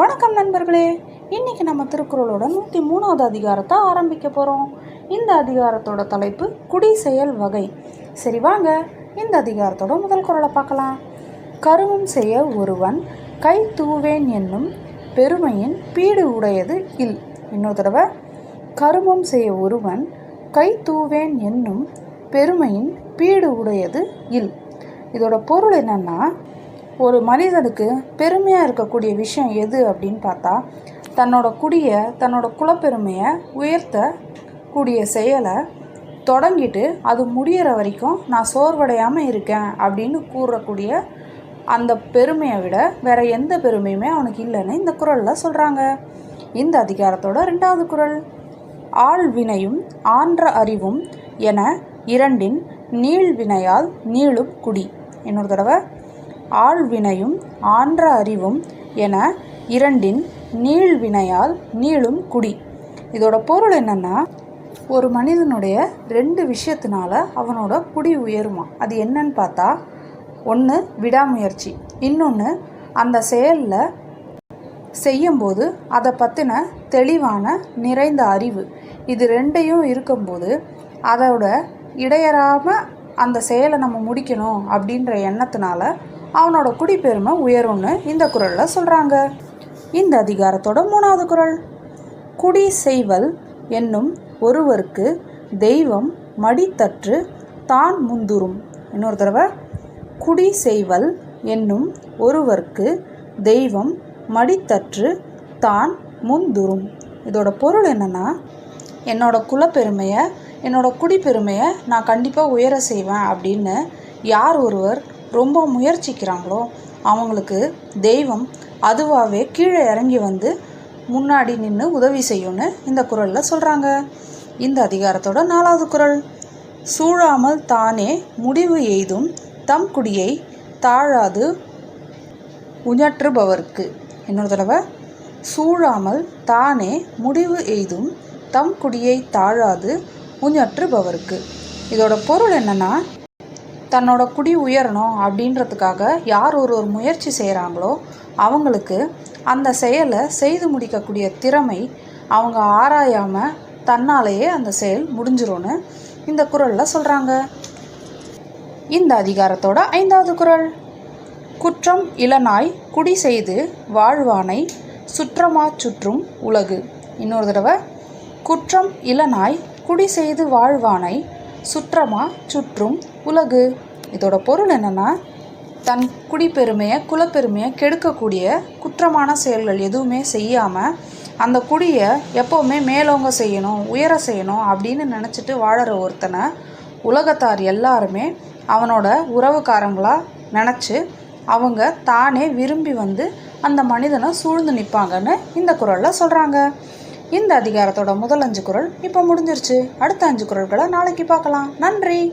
வணக்கம் நண்பர்களே. இன்னைக்கு நம்ம திருக்குறளோட நூற்றி மூணாவது அதிகாரத்தை ஆரம்பிக்க போகிறோம் இந்த அதிகாரத்தோட தலைப்பு குடி செயல் வகை. சரி வாங்க. இந்த அதிகாரத்தோட முதல் குறளை பார்க்கலாம். கருவம் செய்ய ஒருவன் கை தூவேன் என்னும் பெருமையின் பீடு உடையது இல். இன்னொரு தடவை. கருமம் செய்ய ஒருவன் கை தூவேன் என்னும் பெருமையின் பீடு உடையது இல். இதோட பொருள் என்னன்னா ஒரு மனிதனுக்கு பெருமையாக இருக்கக்கூடிய விஷயம் எது அப்படின்னு பார்த்தா தன்னோட குடியை தன்னோட குலப்பெருமையை உயர்த்த கூடிய செயலை தொடங்கிட்டு அது முடியிற வரைக்கும் நான் சோர்வடையாமல் இருக்கேன் அப்படின்னு கூறக்கூடிய அந்த பெருமையை விட வேற எந்த பெருமையுமே அவனுக்கு இல்லைன்னு இந்த குரலில் சொல்கிறாங்க இந்த அதிகாரத்தோட ரெண்டாவது குரல் ஆள் வினையும் ஆன்ற அறிவும் என இரண்டின் நீள் வினையால் நீளும் குடி. இன்னொரு தடவை ஆழ்வினையும் ஆன்ற அறிவும் என இரண்டின் நீள்வினையால் நீளும் குடி. இதோட பொருள் என்னென்னா ஒரு மனிதனுடைய ரெண்டு விஷயத்தினால அவனோட குடி உயருமா? அது என்னன்னு பார்த்தா ஒன்று விடாமுயற்சி இன்னொன்று அந்த செயலில் செய்யும்போது அதை பற்றின தெளிவான நிறைந்த அறிவு. இது ரெண்டையும் இருக்கும்போது அதோட இடையறாமல் அந்த செயலை நம்ம முடிக்கணும் அப்படின்ற எண்ணத்தினால அவனோட குடிப்பெருமை உயரும்னு இந்த குரலில் சொல்கிறாங்க இந்த அதிகாரத்தோட மூணாவது குரல் குடி செய்வல் என்னும் ஒருவருக்கு தெய்வம் மடித்தற்று தான் முந்துரும் இன்னொரு தடவை குடி செய்வல் என்னும் ஒருவருக்கு தெய்வம் மடித்தற்று தான் முந்துரும் இதோட பொருள் என்னென்னா என்னோட குலப்பெருமையை என்னோட குடிப்பெருமையை நான் கண்டிப்பாக உயர செய்வேன் அப்படின்னு யார் ஒருவர் ரொம்ப முயற்சிக்கிறாங்களோ அவங்களுக்கு தெய்வம் அதுவாகவே கீழே இறங்கி வந்து முன்னாடி நின்று உதவி செய்யும்னு இந்த குரலில் சொல்கிறாங்க இந்த அதிகாரத்தோட நாலாவது குரல். சூழாமல் தானே முடிவு எய்தும் தம் குடியை தாழாது உஞற்றுபவர்க்கு. இன்னொரு தடவை. சூழாமல் தானே முடிவு எய்தும் தம் குடியை தாழாது உஞற்றுபவர்க்கு. இதோட பொருள் என்னன்னா தன்னோட குடி உயரணும் அப்படின்றதுக்காக யார் ஒரு ஒரு முயற்சி செய்கிறாங்களோ அவங்களுக்கு அந்த செயலை செய்து முடிக்கக்கூடிய திறமை அவங்க ஆராயாமல் தன்னாலேயே அந்த செயல் முடிஞ்சிரும்னு இந்த குரலில் சொல்கிறாங்க இந்த அதிகாரத்தோட ஐந்தாவது குரல். குற்றம் இளநாய் குடி செய்து வாழ்வானை சுற்றமா சுற்றும் உலகு. இன்னொரு தடவை. குற்றம் இளநாய் குடி செய்து வாழ்வானை சுற்றமா சுற்றும் உலகு. இதோட பொருள் என்னன்னா தன் குடிப்பெருமையை குலப்பெருமையை கெடுக்கக்கூடிய குற்றமான செயல்கள் எதுவுமே செய்யாமல் அந்த குடியை எப்போவுமே மேலோங்க செய்யணும் உயர செய்யணும் அப்படின்னு நினச்சிட்டு வாழற ஒருத்தனை உலகத்தார் எல்லாருமே அவனோட உறவுக்காரங்களாக நினச்சி அவங்க தானே விரும்பி வந்து அந்த மனிதனை சூழ்ந்து நிற்பாங்கன்னு இந்த குரலில் சொல்கிறாங்க இந்த அதிகாரத்தோட முதல் அஞ்சு குரல் இப்போ முடிஞ்சிருச்சு. அடுத்த அஞ்சு குரல்களை நாளைக்கு பார்க்கலாம். நன்றி.